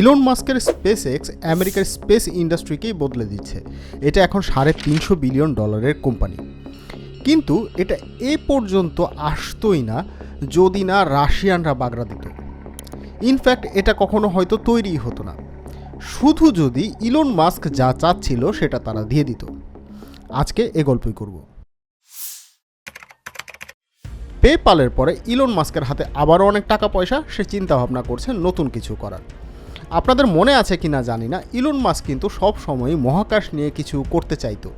Elon মাস্কের space x আমেরিকার space ইন্ডাস্ট্রিকেই বদলে দিচ্ছে। এটা এখন সাড়ে তিনশো বিলিয়ন ডলারের কোম্পানি। কিন্তু এটা এ পর্যন্ত আসতোই না, যদি না রাশিয়ানরা বাগড়া দিত। ইনফ্যাক্ট এটা কখনো হয়তো তৈরিই হতো না। শুধু যদি ইলন মাস্ক যা চাচ্ছিল সেটা তারা দিয়ে দিত। আজকে এ গল্পই করব। পেপালের পরে ইলন মাস্কের হাতে আবারও অনেক টাকা পয়সা, সে চিন্তা ভাবনা করছে নতুন কিছু করার। আপনাদের মনে আছে কি না জানি না। ইলন মাস্ক কিন্তু সব সময় মহাকাশ নিয়ে কিছু করতে চাইতো।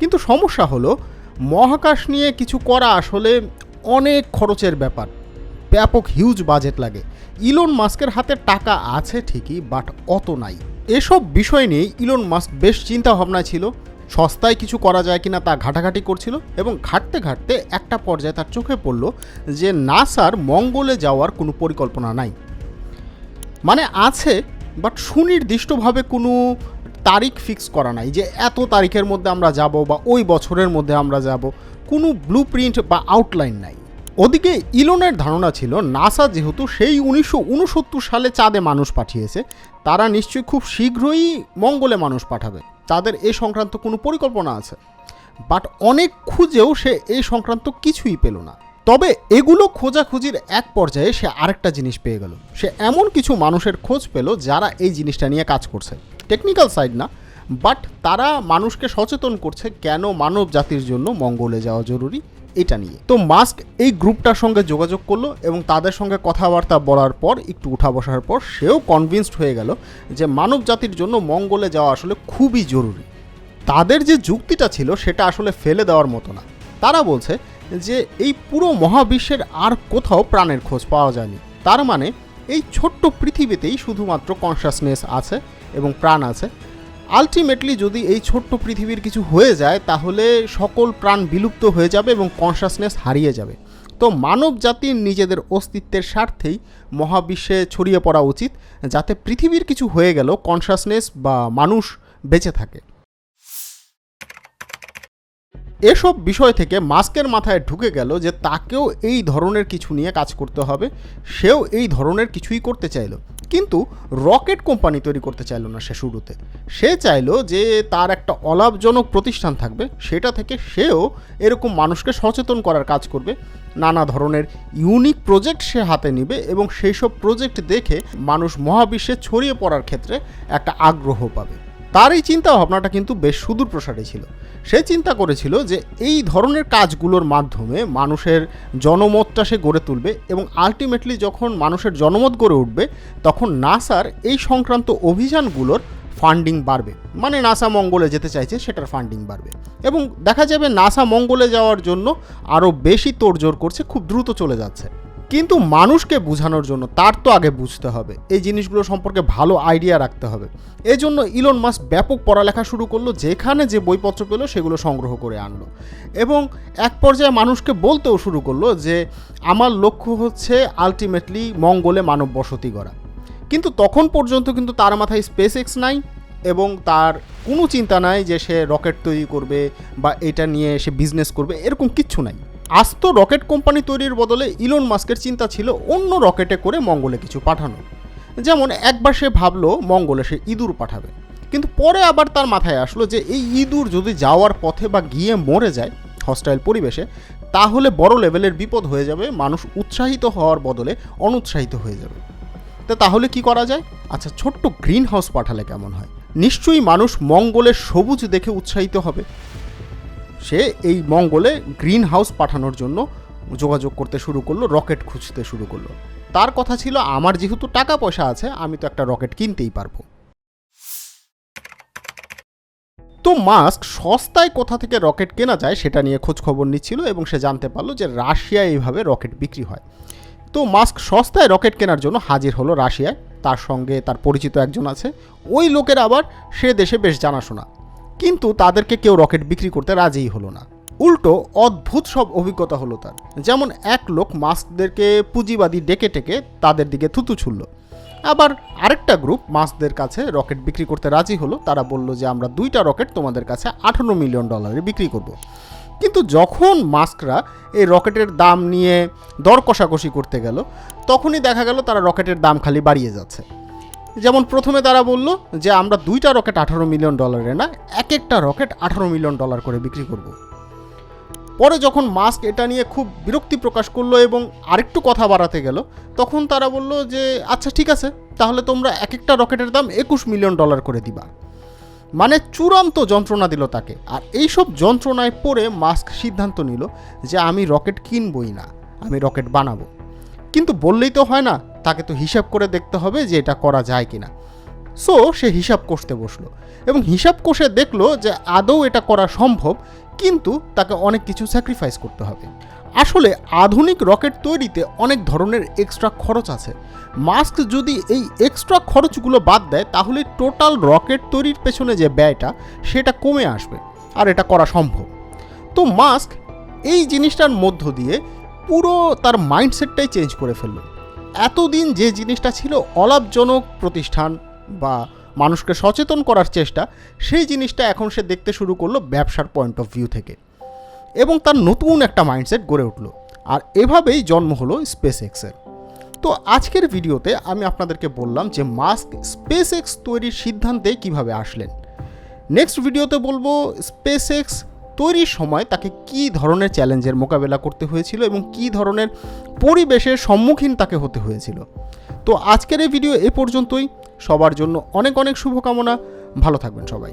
কিন্তু সমস্যা হলো, মহাকাশ নিয়ে কিছু করা আসলে অনেক খরচের ব্যাপার। ব্যাপক হিউজ বাজেট লাগে। ইলন মাস্কের হাতে টাকা আছে ঠিকই বাট অত নাই। এসব বিষয় নিয়ে ইলন মাস্ক বেশ চিন্তা ভাবনা ছিল, সস্তায় কিছু করা যায় কিনা তা ঘাটাঘাটি করছিল এবং ঘাটতে ঘাটতে একটা পর্যায়ে তার চোখে পড়ল যে, নাসার মঙ্গলে যাওয়ার কোনো পরিকল্পনা নাই। মানে আছে বাট সুনির্দিষ্টভাবে কোনো তারিখ ফিক্স করা নাই যে এত তারিখের মধ্যে আমরা যাব বা ওই বছরের মধ্যে আমরা যাব। কোনো ব্লু প্রিন্ট বা আউটলাইন নাই। ওদিকে ইলনের ধারণা ছিল, নাসা যেহেতু সেই উনিশশো উনসত্তর সালে চাঁদে মানুষ পাঠিয়েছে, তারা নিশ্চয়ই খুব শীঘ্রই মঙ্গলে মানুষ পাঠাবে। তাদের এ সংক্রান্ত কোনো পরিকল্পনা আছে। বাট অনেক খুঁজেও সে এই সংক্রান্ত কিছুই পেল না। তবে এগুলো খোঁজাখুঁজির এক পর্যায়ে সে আরেকটা জিনিস পেয়ে গেল। সে এমন কিছু মানুষের খোঁজ পেল যারা এই জিনিসটা নিয়ে কাজ করছে। টেকনিক্যাল সাইড না, বাট তারা মানুষকে সচেতন করছে কেন মানব জাতির জন্য মঙ্গলে যাওয়া জরুরি এটা নিয়ে। তো মাস্ক এই গ্রুপটার সঙ্গে যোগাযোগ করল এবং তাদের সঙ্গে কথাবার্তা বলার পর, একটু উঠা বসার পর সেও কনভিন্সড হয়ে গেল যে মানব জাতির জন্য মঙ্গলে যাওয়া আসলে খুবই জরুরি। তাদের যে যুক্তিটা ছিল সেটা আসলে ফেলে দেওয়ার মতো না। তারা বলছে যে এই পুরো মহাবিশ্বের আর কোথাও প্রাণের খোঁজ পাওয়া যায়নি। তার মানে এই ছোট্ট পৃথিবীতেই শুধুমাত্র কনসাসনেস আছে এবং প্রাণ আছে। আলটিমেটলি যদি এই ছোট্ট পৃথিবীর কিছু হয়ে যায়, তাহলে সকল প্রাণ বিলুপ্ত হয়ে যাবে এবং কনসাসনেস হারিয়ে যাবে। তো মানব জাতির নিজেদের অস্তিত্বের স্বার্থেই মহাবিশ্বে ছড়িয়ে পড়া উচিত, যাতে পৃথিবীর কিছু হয়ে গেল কনসাসনেস বা মানুষ বেঁচে থাকে। এসব বিষয় থেকে মাস্কের মাথায় ঢুকে গেল যে তাকেও এই ধরনের কিছু নিয়ে কাজ করতে হবে। সেও এই ধরনের কিছুই করতে চাইলো। কিন্তু রকেট কোম্পানি তৈরি করতে চাইলো না সে শুরুতে। সে চাইলো যে তার একটা অলাভজনক প্রতিষ্ঠান থাকবে, সেটা থেকে সেও এরকম মানুষকে সচেতন করার কাজ করবে। নানা ধরনের ইউনিক প্রজেক্ট সে হাতে নিবে এবং সেই সব প্রজেক্ট দেখে মানুষ মহাবিশ্বে ছড়িয়ে পড়ার ক্ষেত্রে একটা আগ্রহ পাবে। তার এই চিন্তা ভাবনাটা কিন্তু বেশ সুদূর প্রসারে ছিল। সে চিন্তা করেছিল যে এই ধরনের কাজগুলোর মাধ্যমে মানুষের জনমতটা সে গড়ে তুলবে এবং আলটিমেটলি যখন মানুষের জনমত গড়ে উঠবে, তখন নাসার এই সংক্রান্ত অভিযানগুলোর ফান্ডিং বাড়বে। মানে নাসা মঙ্গলে যেতে চাইছে, সেটার ফান্ডিং বাড়বে। এবং দেখা যাবে নাসা মঙ্গলে যাওয়ার জন্য আরও বেশি তোড়জোড় করছে, খুব দ্রুত চলে যাচ্ছে। কিন্তু মানুষকে বোঝানোর জন্য তার তো আগে বুঝতে হবে। এই জিনিসগুলো সম্পর্কে ভালো আইডিয়া রাখতে হবে। এই জন্য ইলন মাস ব্যাপক পড়ালেখা শুরু করল, যেখানে যে বইপত্র পেল সেগুলো সংগ্রহ করে আনলো। এবং এক পর্যায়ে মানুষকে বলতেও শুরু করল যে, আমার লক্ষ্য হচ্ছে আলটিমেটলি মঙ্গলে মানব বসতি করা কিন্তু তখন পর্যন্ত কিন্তু তার মাথায় স্পেস এক্স নাই এবং তার কোনো চিন্তা নাই যে সে রকেট তৈরি করবে বা এটা নিয়ে সে বিজনেস করবে, এরকম কিচ্ছু নাই। আস্ত রকেট কোম্পানি তৈরির বদলে ইলন মাস্কের চিন্তা ছিল অন্য রকেটে করে মঙ্গলে কিছু পাঠানো। যেমন একবার সে ভাবলো মঙ্গলে সে ইঁদুর পাঠাবে। কিন্তু পরে আবার তার মাথায় আসলো যে এই ইঁদুর যদি যাওয়ার পথে বা গিয়ে মরে যায় হস্টাইল পরিবেশে, তাহলে বড় লেভেলের বিপদ হয়ে যাবে, মানুষ উৎসাহিত হওয়ার বদলে অনুৎসাহিত হয়ে যাবে। তা তাহলে কি করা যায়? আচ্ছা ছোট্ট গ্রিন হাউস পাঠালে কেমন হয়? নিশ্চয়ই মানুষ মঙ্গলের সবুজ দেখে উৎসাহিত হবে। সে এই মঙ্গলে গ্রিন হাউস পাঠানোর জন্য যোগাযোগ করতে শুরু করল, রকেট খুঁজতে শুরু করল। তার কথা ছিল, আমার যেহেতু টাকা পয়সা আছে, আমি তো একটা রকেট কিনতেই পারব। তো মাস্ক সস্তায় কোথা থেকে রকেট কেনা যায় সেটা নিয়ে খোঁজ খবর নিচ্ছিল এবং সে জানতে পারল যে রাশিয়ায় এইভাবে রকেট বিক্রি হয়। তো মাস্ক সস্তায় রকেট কেনার জন্য হাজির হলো রাশিয়ায়। তার সঙ্গে তার পরিচিত একজন আছে। ওই লোকের আবার সে দেশে বেশ জানাশোনা। কিন্তু তাদেরকে কেউ রকেট বিক্রি করতে রাজিই হলো না। উল্টো অদ্ভুত সব অভিজ্ঞতা হলো তার। যেমন এক লোক মাস্কদেরকে পুঁজিবাদী ডেকে টেকে তাদের দিকে থুতু ছুড়ল। আবার আরেকটা গ্রুপ মাস্কদের কাছে রকেট বিক্রি করতে রাজি হলো। তারা বলল যে, আমরা দুইটা রকেট তোমাদের কাছে আঠারো মিলিয়ন ডলারে বিক্রি করব। কিন্তু যখন মাস্করা এই রকেটের দাম নিয়ে দর কষাকষি করতে গেল, তখনই দেখা গেল তারা রকেটের দাম খালি বাড়িয়ে যাচ্ছে। যেমন প্রথমে তারা বলল যে আমরা দুইটা রকেট আঠারো মিলিয়ন ডলারে না, এক একটা রকেট আঠারো মিলিয়ন ডলার করে বিক্রি করব। পরে যখন মাস্ক এটা নিয়ে খুব বিরক্তি প্রকাশ করল এবং আরেকটু কথা বাড়াতে গেল, তখন তারা বলল যে আচ্ছা ঠিক আছে, তাহলে তোমরা এক একটা রকেটের দাম একুশ মিলিয়ন ডলার করে দিবা। মানে চূড়ান্ত যন্ত্রণা দিল তাকে। আর এইসব যন্ত্রণায় পড়ে মাস্ক সিদ্ধান্ত নিল যে, আমি রকেট কিনবই না, আমি রকেট বানাবো। কিন্তু বললেই তো হয় না তাকে তো হিসাব করে দেখতে হবে যে এটা করা যায় কিনা। সো সে হিসাব কষতে বসল এবং হিসাব কষে দেখল যে আদৌ এটা করা সম্ভব, কিন্তু তাকে অনেক কিছু স্যাক্রিফাইস করতে হবে। আসলে আধুনিক রকেট তৈরিতে অনেক ধরনের এক্সট্রা খরচ আছে। মাস্ক যদি এই এক্সট্রা খরচগুলো বাদ দেয়, তাহলে টোটাল রকেট তৈরির পেছনে যে ব্যয়টা, সেটা কমে আসবে আর এটা করা সম্ভব। তো মাস্ক এই জিনিসটার মধ্য দিয়ে পুরো তার মাইন্ডসেটটাই চেঞ্জ করে ফেলল। এতদিন যে জিনিসটা ছিল অলাভজনক প্রতিষ্ঠান বা মানুষকে সচেতন করার চেষ্টা, সেই জিনিসটা এখন সে দেখতে শুরু করল ব্যবসার পয়েন্ট অফ ভিউ থেকে। এবং তার নতুন একটা মাইন্ডসেট গড়ে উঠল। আর এভাবেই জন্ম হলো স্পেস এক্সের তো আজকের ভিডিওতে আমি আপনাদেরকে বললাম যে মাস্ক স্পেস এক্স তৈরির সিদ্ধান্তে কীভাবে আসলেন। নেক্সট ভিডিওতে বলব স্পেস এক্স তৈরির সময় তাকে কি ধরনের চ্যালেঞ্জের মোকাবেলা করতে হয়েছিল এবং কি ধরনের পরিবেশের সম্মুখীন তাকে হতে হয়েছিল। তো আজকের এই ভিডিও এ পর্যন্তই। সবার জন্য অনেক অনেক শুভকামনা। ভালো থাকবেন সবাই।